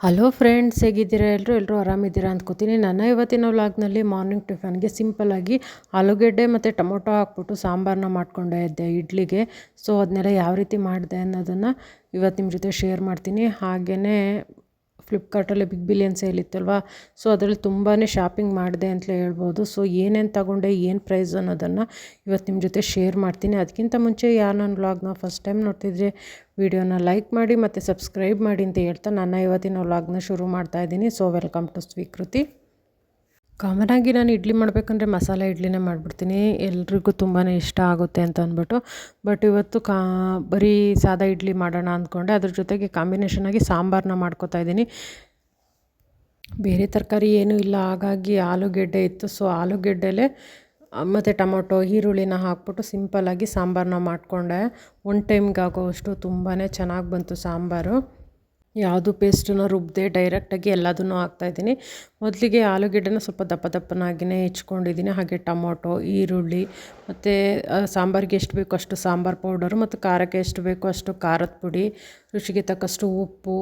Hello friends ಹೇಗಿದ್ದೀರಾ? ಎಲ್ಲರೂ ಎಲ್ಲರೂ ಆರಾಮಿದ್ದೀರಾ? ಅಂದ್ಕೋತೀನಿ. ನನ್ನ ಇವತ್ತಿನ ವ್ಲಾಗ್ನಲ್ಲಿ ಮಾರ್ನಿಂಗ್ ಟಿಫನ್ಗೆ ಸಿಂಪಲ್ಲಾಗಿ ಆಲೂಗೆಡ್ಡೆ ಮತ್ತು ಟೊಮೊಟೊ ಹಾಕ್ಬಿಟ್ಟು ಸಾಂಬಾರನ್ನ ಮಾಡ್ಕೊಂಡೆ ಇದ್ದೆ ಇಡ್ಲಿಗೆ. ಸೊ ಅದನ್ನೆಲ್ಲ ಯಾವ ರೀತಿ ಮಾಡಿದೆ ಅನ್ನೋದನ್ನು ಇವತ್ತು ನಿಮ್ಮ ಜೊತೆ ಶೇರ್ ಮಾಡ್ತೀನಿ. ಹಾಗೆಯೇ ಫ್ಲಿಪ್ಕಾರ್ಟಲ್ಲಿ ಬಿಗ್ ಬಿಲಿಯನ್ ಸೇಲ್ ಇತ್ತಲ್ವ? ಸೊ ಅದರಲ್ಲಿ ತುಂಬಾ ಶಾಪಿಂಗ್ ಮಾಡಿದೆ ಅಂತಲೇ ಹೇಳ್ಬೋದು. ಸೊ ಏನೇನು ತಗೊಂಡೆ, ಏನು ಪ್ರೈಸ್ ಅನ್ನೋದನ್ನು ಇವತ್ತು ನಿಮ್ಮ ಜೊತೆ ಶೇರ್ ಮಾಡ್ತೀನಿ. ಅದಕ್ಕಿಂತ ಮುಂಚೆ ಯಾರು ನನ್ನ ವ್ಲಾಗ್ನ ಫಸ್ಟ್ ಟೈಮ್ ನೋಡ್ತಿದ್ರೆ ವಿಡಿಯೋನ ಲೈಕ್ ಮಾಡಿ ಮತ್ತು ಸಬ್ಸ್ಕ್ರೈಬ್ ಮಾಡಿ ಅಂತ ಹೇಳ್ತಾ ನನ್ನ ಇವತ್ತಿನ ವ್ಲಾಗ್ನ ಶುರು ಮಾಡ್ತಾ ಇದ್ದೀನಿ. ಸೊ ವೆಲ್ಕಮ್ ಟು ಸ್ವೀಕೃತಿ ಕಾಮನಾಗಿ ನಾನು ಇಡ್ಲಿ ಮಾಡಬೇಕಂದ್ರೆ ಮಸಾಲೆ ಇಡ್ಲಿನೇ ಮಾಡಿಬಿಡ್ತೀನಿ. ಎಲ್ರಿಗೂ ತುಂಬಾ ಇಷ್ಟ ಆಗುತ್ತೆ ಅಂತ ಅಂದ್ಬಿಟ್ಟು. ಬಟ್ ಇವತ್ತು ಕಾ, ಬರೀ ಸಾದಾ ಇಡ್ಲಿ ಮಾಡೋಣ ಅಂದ್ಕೊಂಡೆ. ಅದ್ರ ಜೊತೆಗೆ ಕಾಂಬಿನೇಷನಾಗಿ ಸಾಂಬಾರನ್ನ ಮಾಡ್ಕೋತಾ ಇದ್ದೀನಿ. ಬೇರೆ ತರಕಾರಿ ಏನೂ ಇಲ್ಲ. ಹಾಗಾಗಿ ಆಲೂಗೆಡ್ಡೆ ಇತ್ತು. ಸೊ ಆಲೂಗೆಡ್ಡೆಲೆ ಮತ್ತು ಟೊಮೊಟೊ, ಈರುಳ್ಳಿನ ಹಾಕ್ಬಿಟ್ಟು ಸಿಂಪಲ್ಲಾಗಿ ಸಾಂಬಾರನ್ನ ಮಾಡಿಕೊಂಡೆ. ಒನ್ ಟೈಮ್ಗೆ ಆಗೋವಷ್ಟು ತುಂಬಾ ಚೆನ್ನಾಗಿ ಬಂತು ಸಾಂಬಾರು. ಯಾವುದು ಪೇಸ್ಟನ್ನು ರುಬ್ಬದೆ ಡೈರೆಕ್ಟಾಗಿ ಎಲ್ಲದನ್ನು ಹಾಕ್ತಾಯಿದ್ದೀನಿ ಮೊದಲಿಗೆ ಆಲೂಗೆಡ್ಡೆನ ಸ್ವಲ್ಪ ದಪ್ಪ ದಪ್ಪನಾಗಿಯೇ ಹೆಚ್ಕೊಂಡಿದ್ದೀನಿ. ಹಾಗೆ ಟೊಮೊಟೊ, ಈರುಳ್ಳಿ ಮತ್ತು ಸಾಂಬಾರಿಗೆ ಎಷ್ಟು ಬೇಕೋ ಅಷ್ಟು ಸಾಂಬಾರು ಪೌಡರು ಮತ್ತು ಖಾರಕ್ಕೆ ಎಷ್ಟು ಬೇಕೋ ಅಷ್ಟು ಖಾರದ ಪುಡಿ, ರುಚಿಗೆ ತಕ್ಕಷ್ಟು ಉಪ್ಪು,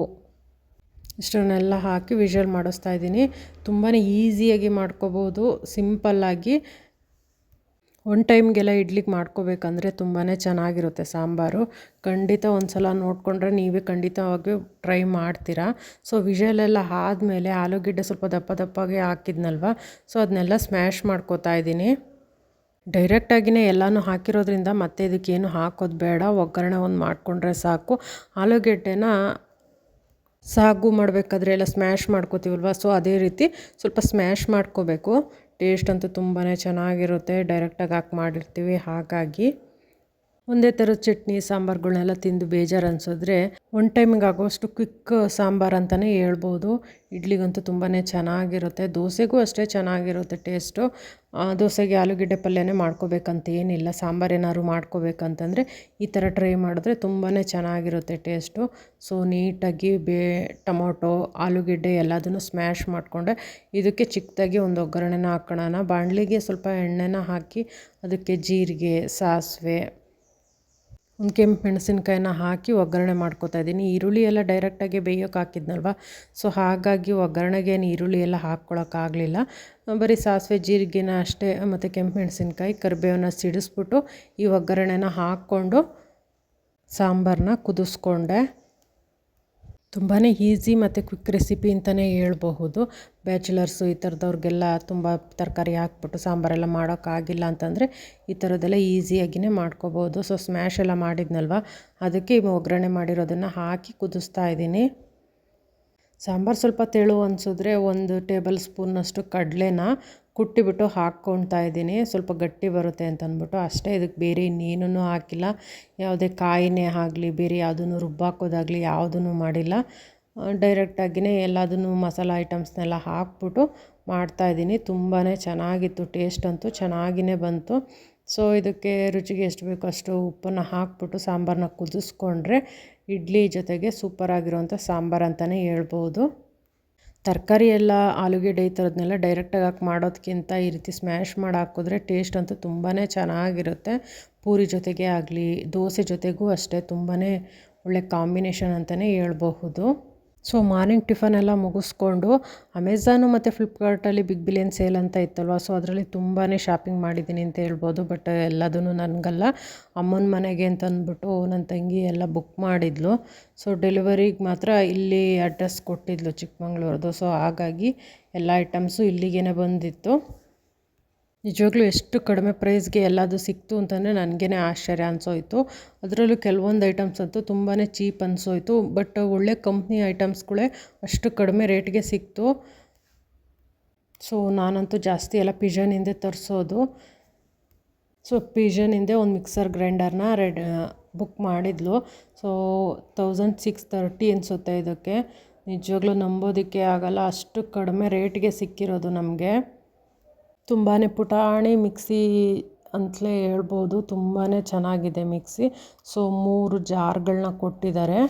ಇಷ್ಟನ್ನೆಲ್ಲ ಹಾಕಿ ವಿಷಲ್ ಮಾಡಿಸ್ತಾ ಇದ್ದೀನಿ. ತುಂಬಾ ಈಸಿಯಾಗಿ ಮಾಡ್ಕೋಬೋದು ಸಿಂಪಲ್ಲಾಗಿ ಒನ್ ಟೈಮ್ಗೆಲ್ಲ ಇಡ್ಲಿಗೆ ಮಾಡ್ಕೋಬೇಕಂದ್ರೆ ತುಂಬಾ ಚೆನ್ನಾಗಿರುತ್ತೆ ಸಾಂಬಾರು. ಖಂಡಿತ ಒಂದು ಸಲ ನೋಡಿಕೊಂಡ್ರೆ ನೀವೇ ಖಂಡಿತವಾಗಿ ಟ್ರೈ ಮಾಡ್ತೀರಾ. ಸೊ ವಿಷಲೆಲ್ಲ ಆದಮೇಲೆ ಆಲೂಗೆಡ್ಡೆ ಸ್ವಲ್ಪ ದಪ್ಪ ದಪ್ಪಗೆ ಹಾಕಿದ್ನಲ್ವ? ಸೊ ಅದನ್ನೆಲ್ಲ ಸ್ಮ್ಯಾಶ್ ಮಾಡ್ಕೋತಾ ಇದ್ದೀನಿ. ಡೈರೆಕ್ಟಾಗಿನೇ ಎಲ್ಲನೂ ಹಾಕಿರೋದ್ರಿಂದ ಮತ್ತೆ ಇದಕ್ಕೇನು ಹಾಕೋದು ಬೇಡ. ಒಗ್ಗರಣೆ ಒಂದು ಮಾಡಿಕೊಂಡ್ರೆ ಸಾಕು. ಆಲೂಗೆಡ್ಡೆನ ಸಾಗು ಮಾಡಬೇಕಾದ್ರೆ ಎಲ್ಲ ಸ್ಮ್ಯಾಶ್ ಮಾಡ್ಕೋತೀವಲ್ವ? ಸೊ ಅದೇ ರೀತಿ ಸ್ವಲ್ಪ ಸ್ಮ್ಯಾಶ್ ಮಾಡ್ಕೋಬೇಕು. ಟೇಸ್ಟ್ ಅಂತೂ ತುಂಬಾ ಚೆನ್ನಾಗಿರುತ್ತೆ. ಡೈರೆಕ್ಟಾಗಿ ಹಾಕಿ ಮಾಡಿರ್ತೀವಿ. ಹಾಗಾಗಿ ಒಂದೇ ಥರದ ಚಟ್ನಿ ಸಾಂಬಾರುಗಳನ್ನೆಲ್ಲ ತಿಂದು ಬೇಜಾರು ಅನಿಸಿದ್ರೆ ಒನ್ ಟೈಮಿಗೆ ಆಗೋಷ್ಟು ಕ್ವಿಕ್ ಸಾಂಬಾರು ಅಂತಲೇ ಹೇಳ್ಬೋದು. ಇಡ್ಲಿಗಂತೂ ತುಂಬಾ ಚೆನ್ನಾಗಿರುತ್ತೆ. ದೋಸೆಗೂ ಅಷ್ಟೇ ಚೆನ್ನಾಗಿರುತ್ತೆ ಟೇಸ್ಟು ದೋಸೆಗೆ ಆಲೂಗಡ್ಡೆ ಪಲ್ಯನೇ ಮಾಡ್ಕೋಬೇಕಂತ ಏನಿಲ್ಲ. ಸಾಂಬಾರು ಏನಾದ್ರು ಮಾಡ್ಕೋಬೇಕಂತಂದರೆ ಈ ಥರ ಟ್ರೈ ಮಾಡಿದ್ರೆ ತುಂಬಾ ಚೆನ್ನಾಗಿರುತ್ತೆ ಟೇಸ್ಟು ಸೊ ನೀಟಾಗಿ ಬೇ, ಟೊಮೊಟೊ, ಆಲೂಗೆಡ್ಡೆ ಎಲ್ಲದನ್ನು ಸ್ಮ್ಯಾಶ್ ಮಾಡಿಕೊಂಡೆ. ಇದಕ್ಕೆ ಚಿಕ್ಕದಾಗಿ ಒಂದು ಒಗ್ಗರಣೆನ ಹಾಕೋಣ ಬಾಣಲಿಗೆ ಸ್ವಲ್ಪ ಎಣ್ಣೆನ ಹಾಕಿ ಅದಕ್ಕೆ ಜೀರಿಗೆ, ಸಾಸಿವೆ ಒಂದು ಕೆಂಪು ಮೆಣಸಿನ್ಕಾಯಿನ ಹಾಕಿ ಒಗ್ಗರಣೆ ಮಾಡ್ಕೋತಾ ಇದ್ದೀನಿ. ಈರುಳ್ಳಿ ಎಲ್ಲ ಡೈರೆಕ್ಟಾಗಿ ಬೇಯೋಕೆ ಹಾಕಿದ್ನಲ್ವ? ಸೊ ಹಾಗಾಗಿ ಒಗ್ಗರಣೆಗೆ ಏನು ಈರುಳ್ಳಿ ಎಲ್ಲ ಹಾಕ್ಕೊಳಕ್ಕಾಗಲಿಲ್ಲ ಬರೀ ಸಾಸಿವೆ, ಜೀರಿಗೆನ ಅಷ್ಟೇ, ಮತ್ತು ಕೆಂಪು ಮೆಣಸಿನ್ಕಾಯಿ, ಕರಿಬೇವನ್ನ ಸಿಡಿಸ್ಬಿಟ್ಟು ಈ ಒಗ್ಗರಣೆನ ಹಾಕ್ಕೊಂಡು ಸಾಂಬಾರನ್ನ ಕುದಿಸ್ಕೊಂಡೆ. ತುಂಬಾ ಈಸಿ ಮತ್ತು ಕ್ವಿಕ್ ರೆಸಿಪಿ ಅಂತಲೇ ಹೇಳ್ಬಹುದು. ಬ್ಯಾಚುಲರ್ಸು ಈ ಥರದವ್ರಿಗೆಲ್ಲ ತುಂಬ ತರಕಾರಿ ಹಾಕ್ಬಿಟ್ಟು ಸಾಂಬಾರೆಲ್ಲ ಮಾಡೋಕ್ಕಾಗಿಲ್ಲ ಅಂತಂದರೆ ಈ ಥರದ್ದೆಲ್ಲ ಈಸಿಯಾಗಿಯೇ ಮಾಡ್ಕೋಬೋದು. ಸೊ ಸ್ಮ್ಯಾಶ್ ಎಲ್ಲ ಮಾಡಿದ್ನಲ್ವ? ಅದಕ್ಕೆ ಒಗ್ಗರಣೆ ಮಾಡಿರೋದನ್ನು ಹಾಕಿ ಕುದಿಸ್ತಾ ಇದ್ದೀನಿ. ಸಾಂಬಾರು ಸ್ವಲ್ಪ ತೆಳು ಅನಿಸಿದ್ರೆ ಒಂದು ಟೇಬಲ್ ಸ್ಪೂನ್ನಷ್ಟು ಕಡಲೆನ ಕುಟ್ಟಿಬಿಟ್ಟು ಹಾಕ್ಕೊಳ್ತಾ ಇದ್ದೀನಿ. ಸ್ವಲ್ಪ ಗಟ್ಟಿ ಬರುತ್ತೆ ಅಂತ ಅಂದ್ಬಿಟ್ಟು ಅಷ್ಟೇ. ಇದಕ್ಕೆ ಬೇರೆ ಇನ್ನೇನೂ ಹಾಕಿಲ್ಲ. ಯಾವುದೇ ಕಾಯಿನೇ ಆಗಲಿ, ಬೇರೆ ಯಾವುದನ್ನು ರುಬ್ಬಾಕೋದಾಗಲಿ ಯಾವುದೂ ಮಾಡಿಲ್ಲ. ಡೈರೆಕ್ಟಾಗಿಯೇ ಎಲ್ಲದನ್ನು ಮಸಾಲ ಐಟಮ್ಸ್ನೆಲ್ಲ ಹಾಕ್ಬಿಟ್ಟು ಮಾಡ್ತಾಯಿದ್ದೀನಿ ತುಂಬಾ ಚೆನ್ನಾಗಿತ್ತು ಟೇಸ್ಟ್ ಅಂತೂ ಚೆನ್ನಾಗಿಯೇ ಬಂತು. ಸೊ ಇದಕ್ಕೆ ರುಚಿಗೆ ಎಷ್ಟು ಬೇಕೋ ಅಷ್ಟು ಉಪ್ಪನ್ನು ಹಾಕ್ಬಿಟ್ಟು ಸಾಂಬಾರನ್ನ ಕುದಿಸ್ಕೊಂಡ್ರೆ ಇಡ್ಲಿ ಜೊತೆಗೆ ಸೂಪರಾಗಿರುವಂಥ ಸಾಂಬಾರು ಅಂತಲೇ ಹೇಳ್ಬೋದು. ತರಕಾರಿ ಎಲ್ಲ ಆಲೂಗೆಡ್ಡೆ ಈ ಥರದ್ನೆಲ್ಲ ಡೈರೆಕ್ಟಾಗಿ ಹಾಕಿ ಮಾಡೋದಕ್ಕಿಂತ ಈ ರೀತಿ ಸ್ಮ್ಯಾಶ್ ಮಾಡಿ ಹಾಕಿದ್ರೆ ಟೇಸ್ಟ್ ಅಂತೂ ತುಂಬಾ ಚೆನ್ನಾಗಿರುತ್ತೆ. ಪೂರಿ ಜೊತೆಗೆ ಆಗಲಿ, ದೋಸೆ ಜೊತೆಗೂ ಅಷ್ಟೇ ತುಂಬಾ ಒಳ್ಳೆ ಕಾಂಬಿನೇಷನ್ ಅಂತಲೇ ಹೇಳ್ಬಹುದು. ಸೊ ಮಾರ್ನಿಂಗ್ ಟಿಫನ್ ಎಲ್ಲ ಮುಗಿಸ್ಕೊಂಡು ಅಮೆಝಾನು ಮತ್ತು ಫ್ಲಿಪ್ಕಾರ್ಟಲ್ಲಿ ಬಿಗ್ ಬಿಲಿಯನ್ ಸೇಲ್ ಅಂತ ಇತ್ತಲ್ವ? ಸೊ ಅದರಲ್ಲಿ ತುಂಬಾ ಶಾಪಿಂಗ್ ಮಾಡಿದ್ದೀನಿ ಅಂತ ಹೇಳ್ಬೋದು, ಬಟ್ ಎಲ್ಲದೂ ನನಗಲ್ಲ. ಅಮ್ಮನ ಮನೆಗೆ ಅಂತ ಅಂದ್ಬಿಟ್ಟು ನನ್ನ ತಂಗಿ ಎಲ್ಲ ಬುಕ್ ಮಾಡಿದ್ಲು. ಸೊ ಡೆಲಿವರಿಗೆ ಮಾತ್ರ ಇಲ್ಲಿ ಅಡ್ರೆಸ್ ಕೊಟ್ಟಿದ್ಲು ಚಿಕ್ಕಮಂಗ್ಳೂರ್ದು. ಸೊ ಹಾಗಾಗಿ ಎಲ್ಲ ಐಟಮ್ಸು ಇಲ್ಲಿಗೇ ಬಂದಿತ್ತು. ನಿಜವಾಗ್ಲೂ ಎಷ್ಟು ಕಡಿಮೆ ಪ್ರೈಸ್ಗೆ ಎಲ್ಲದು ಸಿಕ್ತು ಅಂತಂದರೆ ನನಗೇ ಆಶ್ಚರ್ಯ ಅನಿಸೋಯ್ತು. ಅದರಲ್ಲೂ ಕೆಲವೊಂದು ಐಟಮ್ಸ್ ಅಂತೂ ತುಂಬಾ ಚೀಪ್ ಅನಿಸೋಯ್ತು. ಬಟ್ ಒಳ್ಳೆ ಕಂಪ್ನಿ ಐಟಮ್ಸ್ಗಳೇ ಅಷ್ಟು ಕಡಿಮೆ ರೇಟ್ಗೆ ಸಿಕ್ತು. ಸೊ ನಾನಂತೂ ಜಾಸ್ತಿ ಎಲ್ಲ ಪಿಜನಿಂದೆ ತರಿಸೋದು. ಸೊ ಪಿಜನಿಂದೆ ಒಂದು ಮಿಕ್ಸರ್ ಗ್ರೈಂಡರ್ನ ರೆಡ್ ಬುಕ್ ಮಾಡಿದ್ಲು. ಸೊ ತೌಸಂಡ್ ಸಿಕ್ಸ್ ತರ್ಟಿ ಅನಿಸುತ್ತೆ ಇದಕ್ಕೆ. ನಿಜವಾಗ್ಲೂ ನಂಬೋದಕ್ಕೆ ಆಗಲ್ಲ. ಅಷ್ಟು ಕಡಿಮೆ ರೇಟ್ಗೆ ಸಿಕ್ಕಿರೋದು ನಮಗೆ. ತುಂಬಾ ಪುಟಾಣಿ ಮಿಕ್ಸಿ ಅಂತಲೇ ಹೇಳ್ಬೋದು. ತುಂಬಾ ಚೆನ್ನಾಗಿದೆ ಮಿಕ್ಸಿ. ಸೊ, ಮೂರು ಜಾರ್ಗಳನ್ನ ಕೊಟ್ಟಿದ್ದಾರೆ.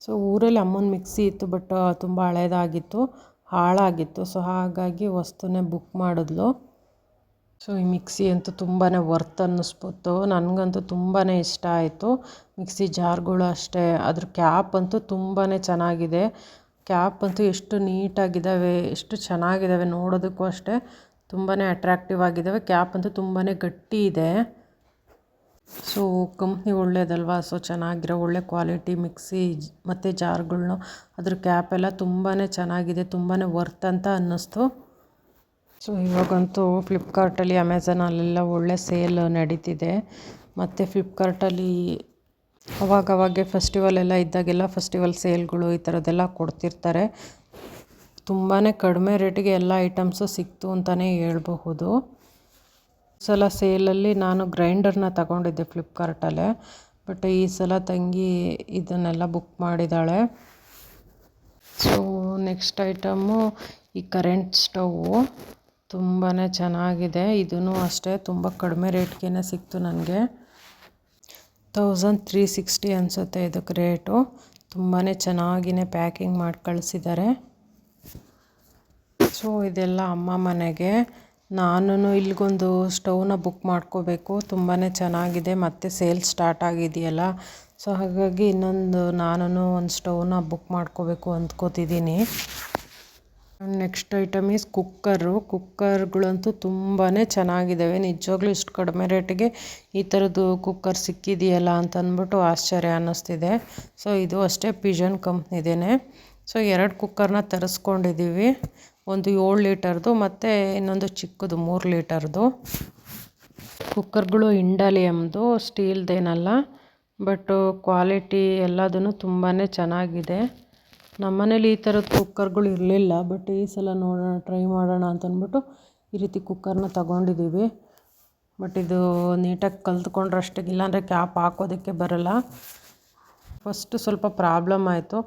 ಸೊ, ಊರಲ್ಲಿ ಅಮ್ಮನ ಮಿಕ್ಸಿ ಇತ್ತು, ಬಟ್ ತುಂಬ ಹಳೇದಾಗಿತ್ತು, ಹಾಳಾಗಿತ್ತು. ಸೊ, ಹಾಗಾಗಿ ವಸ್ತುನೇ ಬುಕ್ ಮಾಡಿದ್ಲು. ಸೊ, ಈ ಮಿಕ್ಸಿ ಅಂತೂ ತುಂಬಾ ವರ್ತ್ ಅನ್ನಿಸ್ಬಿಟ್ಟು ನನಗಂತೂ ತುಂಬಾ ಇಷ್ಟ ಆಯಿತು. ಮಿಕ್ಸಿ ಜಾರ್ಗಳು ಅಷ್ಟೇ. ಅದ್ರ ಕ್ಯಾಪ್ ಅಂತೂ ತುಂಬಾ ಚೆನ್ನಾಗಿದೆ. ಕ್ಯಾಪ್ ಅಂತೂ ಎಷ್ಟು ನೀಟಾಗಿದ್ದಾವೆ ಎಷ್ಟು ಚೆನ್ನಾಗಿದ್ದಾವೆ ನೋಡೋದಕ್ಕೂ ಅಷ್ಟೇ. ತುಂಬಾ ಅಟ್ರಾಕ್ಟಿವ್ ಆಗಿದ್ದಾವೆ ಕ್ಯಾಪ್ ಅಂತೂ ತುಂಬಾ ಗಟ್ಟಿ ಇದೆ. So company ಒಳ್ಳೇದಲ್ವಾ? ಸೊ ಚೆನ್ನಾಗಿರೋ ಒಳ್ಳೆ ಕ್ವಾಲಿಟಿ ಮಿಕ್ಸಿ ಮತ್ತು ಜಾರ್ಗಳ್ನು ಅದ್ರ ಕ್ಯಾಪ್ ಎಲ್ಲ ತುಂಬಾ ಚೆನ್ನಾಗಿದೆ ತುಂಬಾ ವರ್ತ್ ಅಂತ ಅನ್ನಿಸ್ತು. ಸೊ ಇವಾಗಂತೂ ಫ್ಲಿಪ್ಕಾರ್ಟಲ್ಲಿ ಅಮೆಝಾನಲ್ಲೆಲ್ಲ ಒಳ್ಳೆ ಸೇಲ್ ನಡೀತಿದೆ. ಮತ್ತು ಫ್ಲಿಪ್ಕಾರ್ಟಲ್ಲಿ ಅವಾಗವಾಗೆ ಫೆಸ್ಟಿವಲ್ ಎಲ್ಲ ಇದ್ದಾಗೆಲ್ಲ ಫೆಸ್ಟಿವಲ್ ಸೇಲ್ಗಳು ಈ ಥರದ್ದೆಲ್ಲ ಕೊಡ್ತಿರ್ತಾರೆ. ತುಂಬಾ ಕಡಿಮೆ ರೇಟಿಗೆ ಎಲ್ಲ ಐಟಮ್ಸು ಸಿಕ್ತು ಅಂತಲೇ ಹೇಳ್ಬಹುದು. ಸಲ ಸೇಲಲ್ಲಿ ನಾನು ಗ್ರೈಂಡರ್ನ ತಗೊಂಡಿದ್ದೆ ಫ್ಲಿಪ್ಕಾರ್ಟಲ್ಲೇ, ಬಟ್ ಈ ಸಲ ತಂಗಿ ಇದನ್ನೆಲ್ಲ ಬುಕ್ ಮಾಡಿದ್ದಾಳೆ ಸೊ, ನೆಕ್ಸ್ಟ್ ಐಟಮ್ಮು ಈ ಕರೆಂಟ್ ಸ್ಟವ್ವು ತುಂಬಾ ಚೆನ್ನಾಗಿದೆ. ಇದೂ ಅಷ್ಟೇ, ತುಂಬ ಕಡಿಮೆ ರೇಟ್ಗೇ ಸಿಕ್ತು ನನಗೆ. ತೌಸಂಡ್ ತ್ರೀ ಸಿಕ್ಸ್ಟಿ ಅನಿಸುತ್ತೆ ಇದಕ್ಕೆ ರೇಟು. ತುಂಬಾ ಚೆನ್ನಾಗಿಯೇ ಪ್ಯಾಕಿಂಗ್ ಮಾಡಿ ಕಳಿಸಿದ್ದಾರೆ ಸೊ ಇದೆಲ್ಲ ಅಮ್ಮ ಮನೆಗೆ. ನಾನು ಇಲ್ಲಿಗೊಂದು ಸ್ಟೌವ್ನ ಬುಕ್ ಮಾಡ್ಕೋಬೇಕು. ತುಂಬಾ ಚೆನ್ನಾಗಿದೆ. ಮತ್ತು ಸೇಲ್ ಸ್ಟಾರ್ಟ್ ಆಗಿದೆಯಲ್ಲ. ಸೊ ಹಾಗಾಗಿ ಇನ್ನೊಂದು ನಾನು ಒಂದು ಸ್ಟೌವ್ನ ಬುಕ್ ಮಾಡ್ಕೋಬೇಕು ಅಂದ್ಕೋತಿದ್ದೀನಿ. Next item is cooker. ಕುಕ್ಕರ್ಗಳಂತೂ ತುಂಬಾ ಚೆನ್ನಾಗಿದ್ದಾವೆ ನಿಜವಾಗ್ಲೂ ಇಷ್ಟು ಕಡಿಮೆ ರೇಟಿಗೆ ಈ ಥರದ್ದು ಕುಕ್ಕರ್ ಸಿಕ್ಕಿದೆಯಲ್ಲ ಅಂತ ಅಂದ್ಬಿಟ್ಟು ಆಶ್ಚರ್ಯ ಅನ್ನಿಸ್ತಿದೆ. ಸೊ ಇದು ಅಷ್ಟೇ ಪಿಜನ್ ಕಂಪ್ನಿದೇನೆ. ಸೊ ಎರಡು ಕುಕ್ಕರ್ನ ತರಿಸ್ಕೊಂಡಿದ್ದೀವಿ. ಒಂದು ಏಳು ಲೀಟರ್ದು ಮತ್ತು ಇನ್ನೊಂದು ಚಿಕ್ಕದು ಮೂರು ಲೀಟರ್ದು. ಕುಕ್ಕರ್ಗಳು ಇಂಡಾಲಿಯಮ್ದು, ಸ್ಟೀಲ್ದೇನಲ್ಲ ಬಟ್ ಕ್ವಾಲಿಟಿ ಎಲ್ಲದೂ ತುಂಬಾ ಚೆನ್ನಾಗಿದೆ. ನಮ್ಮನೇಲಿ ಈ ಥರದ ಕುಕ್ಕರ್ಗಳು ಇರಲಿಲ್ಲ ಬಟ್ ಈ ಸಲ ನೋಡೋಣ ಟ್ರೈ ಮಾಡೋಣ ಅಂತಂದ್ಬಿಟ್ಟು ಈ ರೀತಿ ಕುಕ್ಕರ್ನ ತಗೊಂಡಿದ್ದೀವಿ ಬಟ್ ಇದು ನೀಟಾಗಿ ಕಲ್ತ್ಕೊಂಡ್ರೆ ಅಷ್ಟೇ ಇಲ್ಲಾಂದರೆ ಕ್ಯಾಪ್ ಹಾಕೋದಕ್ಕೆ ಬರಲ್ಲ. ಫಸ್ಟು ಸ್ವಲ್ಪ ಪ್ರಾಬ್ಲಮ್ ಆಯಿತು.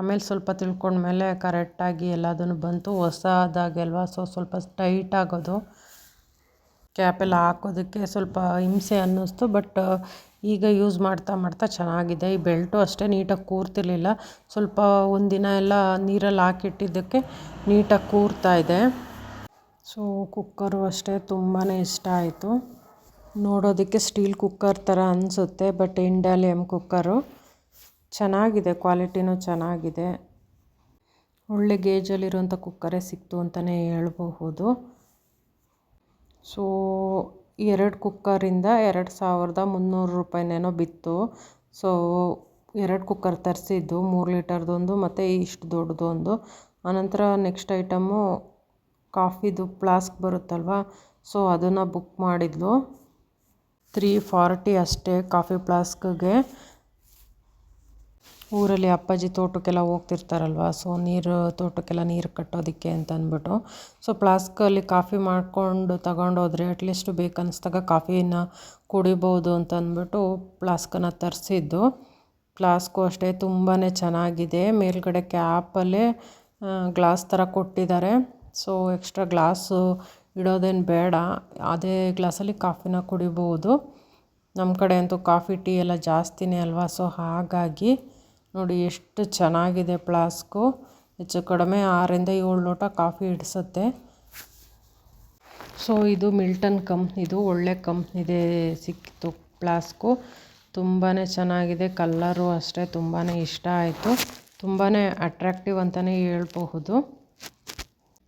ಆಮೇಲೆ ಸ್ವಲ್ಪ ತಿಳ್ಕೊಂಡ್ಮೇಲೆ ಕರೆಕ್ಟಾಗಿ ಎಲ್ಲದನ್ನು ಬಂತು. ಹೊಸದಾಗಿ ಅಲ್ವಾ ಸೊ ಸ್ವಲ್ಪ ಟೈಟ್ ಆಗೋದು. ಕ್ಯಾಪೆಲ್ಲ ಹಾಕೋದಕ್ಕೆ ಸ್ವಲ್ಪ ಹಿಂಸೆ ಅನ್ನಿಸ್ತು ಬಟ್ ಈಗ ಯೂಸ್ ಮಾಡ್ತಾ ಮಾಡ್ತಾ ಚೆನ್ನಾಗಿದೆ. ಈ ಬೆಲ್ಟು ಅಷ್ಟೇ ನೀಟಾಗಿ ಕೂರ್ತಿರ್ಲಿಲ್ಲ. ಸ್ವಲ್ಪ ಒಂದಿನ ಎಲ್ಲ ನೀರಲ್ಲಿ ಹಾಕಿಟ್ಟಿದ್ದಕ್ಕೆ ನೀಟಾಗಿ ಕೂರ್ತಾ ಇದೆ. ಸೊ ಕುಕ್ಕರು ಅಷ್ಟೇ ತುಂಬಾ ಇಷ್ಟ ಆಯಿತು. ನೋಡೋದಕ್ಕೆ ಸ್ಟೀಲ್ ಕುಕ್ಕರ್ ಥರ ಅನಿಸುತ್ತೆ ಬಟ್ ಇಂಡಾಲಿಯಮ್ ಕುಕ್ಕರು ಚೆನ್ನಾಗಿದೆ, ಕ್ವಾಲಿಟಿನೂ ಚೆನ್ನಾಗಿದೆ. ಒಳ್ಳೆ ಗೇಜಲ್ಲಿರುವಂಥ ಕುಕ್ಕರೇ ಸಿಕ್ತು ಅಂತಲೇ ಹೇಳಬಹುದು. ಸೊ ಎರಡು ಕುಕ್ಕರಿಂದ ಎರಡು ಸಾವಿರದ ಮುನ್ನೂರು ರೂಪಾಯಿನೇನೋ ಬಿತ್ತು. ಸೊ, ಎರಡು ಕುಕ್ಕರ್ ತರಿಸಿದ್ದು, ಮೂರು ಲೀಟರ್ದೊಂದು ಮತ್ತು ಇಷ್ಟು ದೊಡ್ಡದೊಂದು. ಆನಂತರ ನೆಕ್ಸ್ಟ್ ಐಟಮ್ಮು ಕಾಫಿದು ಫ್ಲಾಸ್ಕ್ ಬರುತ್ತಲ್ವ, ಸೊ ಅದನ್ನು ಬುಕ್ ಮಾಡಿದ್ಲು. ತ್ರೀ ಫಾರ್ಟಿ ಅಷ್ಟೇ ಕಾಫಿ ಫ್ಲಾಸ್ಕ್ಗೆ. ಊರಲ್ಲಿ ಅಪ್ಪಾಜಿ ತೋಟಕ್ಕೆಲ್ಲ ಹೋಗ್ತಿರ್ತಾರಲ್ವ ಸೊ ನೀರು, ತೋಟಕ್ಕೆಲ್ಲ ನೀರು ಕಟ್ಟೋದಕ್ಕೆ ಅಂತ ಅಂದ್ಬಿಟ್ಟು ಸೊ ಪ್ಲಾಸ್ಕಲ್ಲಿ ಕಾಫಿ ಮಾಡಿಕೊಂಡು ತಗೊಂಡೋದ್ರೆ ಅಟ್ಲೀಸ್ಟ್ ಬೇಕನ್ನಿಸ್ದಾಗ ಕಾಫಿನ ಕುಡಿಬೋದು ಅಂತ ಅಂದ್ಬಿಟ್ಟು ಫ್ಲಾಸ್ಕನ್ನು ತರಿಸಿದ್ದು. ಪ್ಲಾಸ್ಕು ಅಷ್ಟೇ ತುಂಬಾ ಚೆನ್ನಾಗಿದೆ. ಮೇಲ್ಗಡೆ ಕ್ಯಾಪಲ್ಲೇ ಗ್ಲಾಸ್ ಥರ ಕೊಟ್ಟಿದ್ದಾರೆ. ಸೊ ಎಕ್ಸ್ಟ್ರಾ ಗ್ಲಾಸು ಇಡೋದೇನು ಬೇಡ. ಅದೇ ಗ್ಲಾಸಲ್ಲಿ ಕಾಫಿನ ಕುಡಿಬೋದು. ನಮ್ಮ ಕಡೆ ಅಂತೂ ಕಾಫಿ, ಟೀ ಎಲ್ಲ ಜಾಸ್ತಿನೇ ಅಲ್ವಾ ಸೊ ಹಾಗಾಗಿ ನೋಡಿ, ಎಷ್ಟು ಚೆನ್ನಾಗಿದೆ ಪ್ಲಾಸ್ಕು ಹೆಚ್ಚು ಕಡಿಮೆ ಆರರಿಂದ ಏಳು ಲೋಟ ಕಾಫಿ ಹಿಡಿಸುತ್ತೆ. ಸೊ, ಇದು ಮಿಲ್ಟನ್ ಕಂಪ್ನಿದು ಒಳ್ಳೆ ಕಂಪ್ನಿದೆ ಸಿಕ್ಕಿತು ಪ್ಲಾಸ್ಕು ತುಂಬಾ ಚೆನ್ನಾಗಿದೆ, ಕಲ್ಲರು ಅಷ್ಟೇ ತುಂಬಾ ಇಷ್ಟ ಆಯಿತು. ತುಂಬಾ ಅಟ್ರಾಕ್ಟಿವ್ ಅಂತಲೇ ಹೇಳ್ಬಹುದು.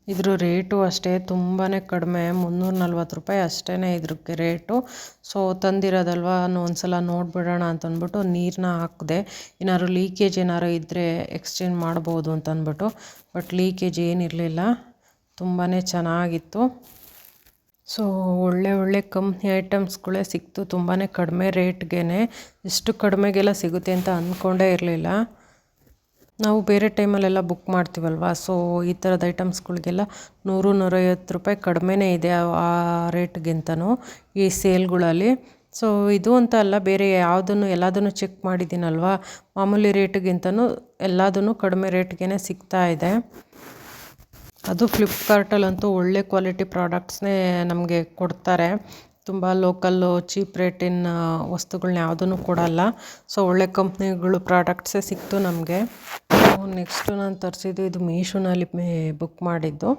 ಇದ್ರ ರೇಟು ಅಷ್ಟೇ ತುಂಬಾ ಕಡಿಮೆ ಮುನ್ನೂರ ನಲ್ವತ್ತು ರೂಪಾಯಿ ಅಷ್ಟೇ ಇದ್ರಕ್ಕೆ ರೇಟು. ಸೊ ತಂದಿರೋದಲ್ವ? ಒಂದು ಸಲ ನೋಡಿಬಿಡೋಣ ಅಂತಂದ್ಬಿಟ್ಟು ನೀರನ್ನ ಹಾಕಿದೆ. ಏನಾದ್ರು ಲೀಕೇಜ್ ಏನಾದ್ರು ಇದ್ದರೆ ಎಕ್ಸ್ಚೇಂಜ್ ಮಾಡ್ಬೋದು ಅಂತಂದ್ಬಿಟ್ಟು. ಬಟ್ ಲೀಕೇಜ್ ಏನಿರಲಿಲ್ಲ. ತುಂಬಾ ಚೆನ್ನಾಗಿತ್ತು. ಸೊ ಒಳ್ಳೆ ಒಳ್ಳೆ ಕಂಪ್ನಿ ಐಟಮ್ಸ್ಗಳೇ ಸಿಕ್ತು. ತುಂಬಾ ಕಡಿಮೆ ರೇಟ್ಗೆ ಇಷ್ಟು ಕಡಿಮೆಗೆಲ್ಲ ಸಿಗುತ್ತೆ ಅಂತ ಅಂದ್ಕೊಂಡೇ ಇರಲಿಲ್ಲ. ನಾವು ಬೇರೆ ಟೈಮಲ್ಲೆಲ್ಲ ಬುಕ್ ಮಾಡ್ತೀವಲ್ವಾ? ಸೊ ಈ ಥರದ ಐಟಮ್ಸ್ಗಳಿಗೆಲ್ಲ ನೂರು, ನೂರೈವತ್ತು ರೂಪಾಯಿ ಕಡಿಮೆನೇ ಇದೆ ಆ ರೇಟ್ಗಿಂತನೂ ಈ ಸೇಲ್ಗಳಲ್ಲಿ. ಸೊ ಇದು ಅಂತ ಅಲ್ಲ, ಬೇರೆ ಯಾವುದನ್ನು, ಎಲ್ಲದನ್ನು ಚೆಕ್ ಮಾಡಿದ್ದೀನಲ್ವ? ಮಾಮೂಲಿ ರೇಟಿಗಿಂತನೂ ಎಲ್ಲದನ್ನು ಕಡಿಮೆ ರೇಟ್ಗೆ ಸಿಗ್ತಾ ಇದೆ. ಅದು ಫ್ಲಿಪ್ಕಾರ್ಟಲ್ಲಂತೂ ಒಳ್ಳೆ ಕ್ವಾಲಿಟಿ ಪ್ರಾಡಕ್ಟ್ಸ್ನೇ ನಮಗೆ ಕೊಡ್ತಾರೆ. ತುಂಬ ಲೋಕಲ್ಲು ಚೀಪ್ ರೇಟಿನ ವಸ್ತುಗಳನ್ನ ಯಾವುದೂ ಕೊಡಲ್ಲ ಸೊ ಒಳ್ಳೆ ಕಂಪ್ನಿಗಳು ಪ್ರಾಡಕ್ಟ್ಸೇ ಸಿಕ್ತು ನಮಗೆ. ನೆಕ್ಸ್ಟು ನಾನು ತರಿಸಿದ್ದು ಇದು ಮೀಶೋನಲ್ಲಿ ಬುಕ್ ಮಾಡಿದ್ದು.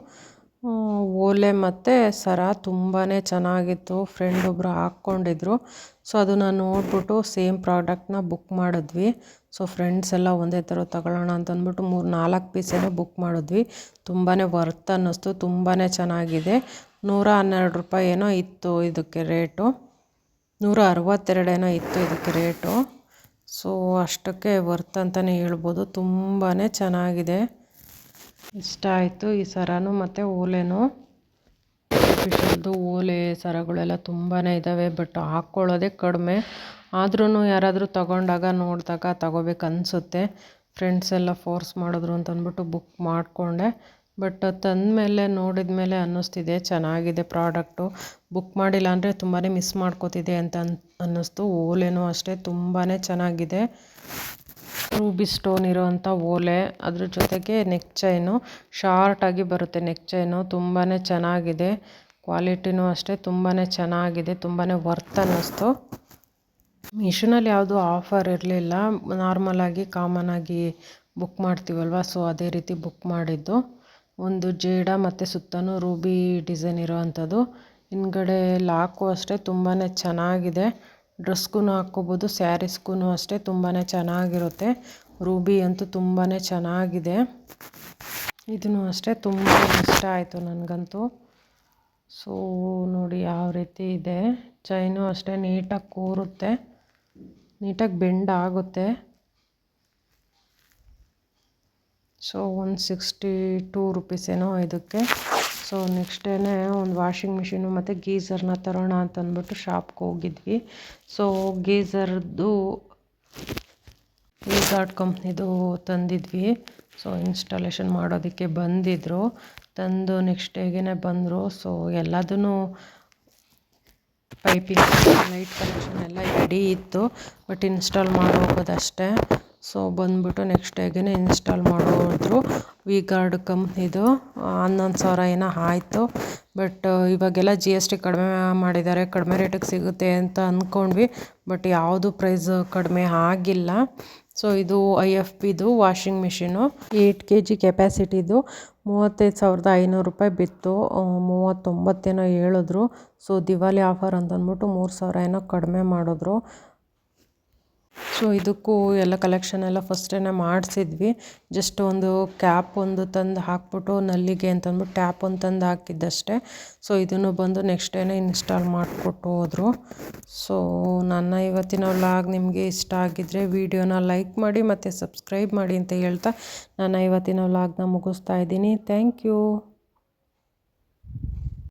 ಓಲೆ ಮತ್ತು ಸರ ತುಂಬಾ ಚೆನ್ನಾಗಿತ್ತು. ಫ್ರೆಂಡ್ ಒಬ್ಬರು ಹಾಕ್ಕೊಂಡಿದ್ರು. ಸೊ ಅದನ್ನು ನೋಡಿಬಿಟ್ಟು ಸೇಮ್ ಪ್ರಾಡಕ್ಟ್ನ ಬುಕ್ ಮಾಡಿದ್ವಿ. ಸೊ ಫ್ರೆಂಡ್ಸ್ ಎಲ್ಲ ಒಂದೇ ಥರ ತಗೊಳ್ಳೋಣ ಅಂತ ಅಂದ್ಬಿಟ್ಟು ಮೂರು ನಾಲ್ಕು ಪೀಸೇನೋ ಬುಕ್ ಮಾಡಿದ್ವಿ. ತುಂಬಾ ವರ್ತ್ ಅನ್ನಿಸ್ತು. ತುಂಬಾ ಚೆನ್ನಾಗಿದೆ. ನೂರ ಹನ್ನೆರಡು ರೂಪಾಯಿ ಏನೋ ಇತ್ತು ಇದಕ್ಕೆ ರೇಟು. ನೂರ ಅರವತ್ತೆರಡೇನೋ ಇತ್ತು ಇದಕ್ಕೆ ರೇಟು. ಸೊ ಅಷ್ಟಕ್ಕೆ ವರ್ತ್ ಅಂತಲೇ ಹೇಳ್ಬೋದು. ತುಂಬಾ ಚೆನ್ನಾಗಿದೆ. ಇಷ್ಟ ಆಯಿತು ಈ ಸರನೂ ಮತ್ತು ಓಲೆನೂ. ಫಿಶಲ್ದು ಓಲೆ ಸರಗಳೆಲ್ಲ ತುಂಬಾ ಇದ್ದಾವೆ ಬಟ್ ಹಾಕ್ಕೊಳ್ಳೋದೇ ಕಡಿಮೆ. ಆದ್ರೂ ಯಾರಾದರೂ ತಗೊಂಡಾಗ ನೋಡಿದಾಗ ತಗೋಬೇಕು ಅನಿಸುತ್ತೆ ಫ್ರೆಂಡ್ಸ್ ಎಲ್ಲ ಫೋರ್ಸ್ ಮಾಡಿದ್ರು ಅಂತಂದ್ಬಿಟ್ಟು ಬುಕ್ ಮಾಡಿಕೊಂಡೆ. ಬಟ್ ತಂದಮೇಲೆ ನೋಡಿದ ಮೇಲೆ ಅನ್ನಿಸ್ತಿದೆ, ಚೆನ್ನಾಗಿದೆ ಪ್ರಾಡಕ್ಟು. ಬುಕ್ ಮಾಡಿಲ್ಲ ಅಂದರೆ ತುಂಬಾ ಮಿಸ್ ಮಾಡ್ಕೋತಿದೆ ಅಂತ ಅನ್, ಅನ್ನಿಸ್ತು. ಓಲೆನೂ ಅಷ್ಟೇ ತುಂಬಾ ಚೆನ್ನಾಗಿದೆ. ರೂಬಿ ಸ್ಟೋನ್ ಇರೋವಂಥ ಓಲೆ. ಅದ್ರ ಜೊತೆಗೆ ನೆಕ್ ಚೈನು ಶಾರ್ಟಾಗಿ ಬರುತ್ತೆ ನೆಕ್ ಚೈನು. ತುಂಬಾ ಚೆನ್ನಾಗಿದೆ. ಕ್ವಾಲಿಟಿನೂ ಅಷ್ಟೇ ತುಂಬಾ ಚೆನ್ನಾಗಿದೆ. ತುಂಬಾ ವರ್ತ್ ಅನ್ನಿಸ್ತು. ಮಿಷನಲ್ಲಿ ಯಾವುದೂ ಆಫರ್ ಇರಲಿಲ್ಲ. ನಾರ್ಮಲಾಗಿ ಕಾಮನಾಗಿ ಬುಕ್ ಮಾಡ್ತೀವಲ್ವ? ಸೊ, ಅದೇ ರೀತಿ ಬುಕ್ ಮಾಡಿದ್ದು. ಒಂದು ಜೇಡ ಮತ್ತು ಸುತ್ತಲೂ ರೂಬಿ ಡಿಸೈನ್ ಇರೋವಂಥದ್ದು. ಹಿಂದ್ಗಡೆ ಲಾಕು ಅಷ್ಟೇ ತುಂಬಾ ಚೆನ್ನಾಗಿದೆ. ಡ್ರೆಸ್ಗೂ ಹಾಕ್ಕೋಬೋದು ಸ್ಯಾರೀಸ್ಗೂ ಅಷ್ಟೇ ತುಂಬಾ ಚೆನ್ನಾಗಿರುತ್ತೆ. ರೂಬಿ ಅಂತೂ ತುಂಬಾ ಚೆನ್ನಾಗಿದೆ. ಇದೂ ಅಷ್ಟೇ ತುಂಬ ಇಷ್ಟ ಆಯಿತು ನನಗಂತೂ. ಸೊ, ನೋಡಿ ಯಾವ ರೀತಿ ಇದೆ. ಚೈನು ಅಷ್ಟೇ ನೀಟಾಗಿ ಕೂರುತ್ತೆ. ನೀಟಾಗಿ ಬೆಂಡ್ ಆಗುತ್ತೆ. ಸೊ ಒಂದು ಸಿಕ್ಸ್ಟಿ ಟೂ ರುಪೀಸ್ ಏನೋ ಇದಕ್ಕೆ. ಸೊ ನೆಕ್ಸ್ಟ್ ಡೇನೇ ಒಂದು ವಾಷಿಂಗ್ ಮಿಷಿನು ಮತ್ತು ಗೀಝರ್ನ ತರೋಣ ಅಂತ ಅಂದ್ಬಿಟ್ಟು ಶಾಪ್ಗೆ ಹೋಗಿದ್ವಿ. ಸೊ ಗೀಝರ್ದು ಗಾರ್ಡ್ ಕಂಪ್ನಿದು ತಂದಿದ್ವಿ. ಸೊ ಇನ್ಸ್ಟಾಲೇಷನ್ ಮಾಡೋದಕ್ಕೆ ಬಂದಿದ್ದರು ತಂದು ನೆಕ್ಸ್ಟ್ ಡೇಗೆ ಬಂದರು. ಸೊ ಎಲ್ಲದೂ ಪೈಪಿಂಗ್ ಲೈಟ್ ಕನೆಕ್ಷನ್ ಎಲ್ಲ ರೆಡಿ ಇತ್ತು. ಬಟ್ ಇನ್ಸ್ಟಾಲ್ ಮಾಡಿ ಹೋಗೋದಷ್ಟೇ. ಸೊ ಬಂದ್ಬಿಟ್ಟು ನೆಕ್ಸ್ಟ್ ಡೇಗೆ ಇನ್ಸ್ಟಾಲ್ ಮಾಡೋದ್ರು ವಿ ಗಾರ್ಡ್ ಕಂಪ್ನಿದು ಹನ್ನೊಂದು ಸಾವಿರ ಏನೋ ಆಯಿತು. ಬಟ್, ಇವಾಗೆಲ್ಲ ಜಿ ಎಸ್ ಟಿ ಕಡಿಮೆ ಮಾಡಿದ್ದಾರೆ, ಕಡಿಮೆ ರೇಟಿಗೆ ಸಿಗುತ್ತೆ ಅಂತ ಅಂದ್ಕೊಂಡ್ವಿ ಬಟ್ ಯಾವುದು ಪ್ರೈಸ್ ಕಡಿಮೆ ಆಗಿಲ್ಲ. ಸೊ ಇದು I F ಪಿದು washing machine. Eight K G ಕೆಪ್ಯಾಸಿಟಿದು ಮೂವತ್ತೈದು ಸಾವಿರದ ಐನೂರು ರೂಪಾಯಿ ಬಿತ್ತು. ಮೂವತ್ತೊಂಬತ್ತೇನೋ ಹೇಳಿದ್ರು. ಸೊ ದಿವಾಲಿ ಆಫರ್ ಅಂತಂದ್ಬಿಟ್ಟು ಮೂರು ಸಾವಿರ ಏನೋ ಕಡಿಮೆ ಮಾಡಿದ್ರು. ಸೊ ಇದಕ್ಕೂ ಎಲ್ಲ ಕಲೆಕ್ಷನ್ ಎಲ್ಲ ಫಸ್ಟೇನೆ ಮಾಡಿಸಿದ್ವಿ. ಜಸ್ಟ್ ಒಂದು ಕ್ಯಾಪ್ ಒಂದು ತಂದು ಹಾಕ್ಬಿಟ್ಟು ನಲ್ಲಿಗೆ ಅಂತಂದ್ಬಿಟ್ಟು ಟ್ಯಾಪ್ ಒಂದು ತಂದು ಹಾಕಿದ್ದಷ್ಟೇ. ಸೊ ಇದನ್ನು ಬಂದು ನೆಕ್ಸ್ಟ್ ಡೇನೇ ಇನ್ಸ್ಟಾಲ್ ಮಾಡಿಕೊಟ್ಟು ಹೋದರು. ಸೊ ನನ್ನ ಇವತ್ತಿನ ವ್ಲಾಗ್ ನಿಮಗೆ ಇಷ್ಟ ಆಗಿದ್ದರೆ ವಿಡಿಯೋನ ಲೈಕ್ ಮಾಡಿ ಮತ್ತು ಸಬ್ಸ್ಕ್ರೈಬ್ ಮಾಡಿ ಅಂತ ಹೇಳ್ತಾ ನನ್ನ ಇವತ್ತಿನ ವ್ಲಾಗ್ನ ಮುಗಿಸ್ತಾ ಇದ್ದೀನಿ. Thank you